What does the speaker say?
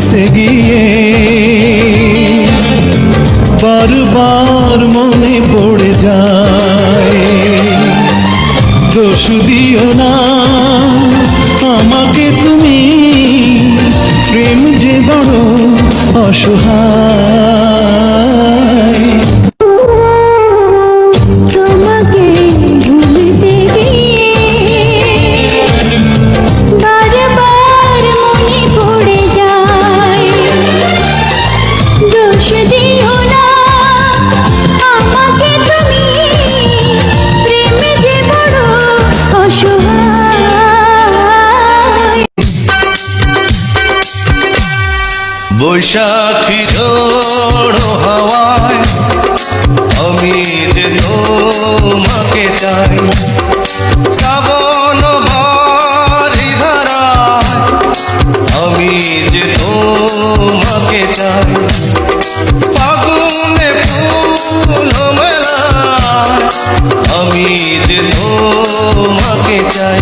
বুঝতে গিয়ে। বারবার মনে পড়ে যায়। দোষ দিও না, আমাকে তুমি প্রেম যে বড় অসহায়। বৈশাখী ঝোড়ো হাওয়ায়, আমি যে তোমাকে চাই। শ্রাবণ ভারি ধারায়, আমি যে তোমাকে চাই। ফাগুনে ফুল মেলা আমি যে তোমাকে চাই।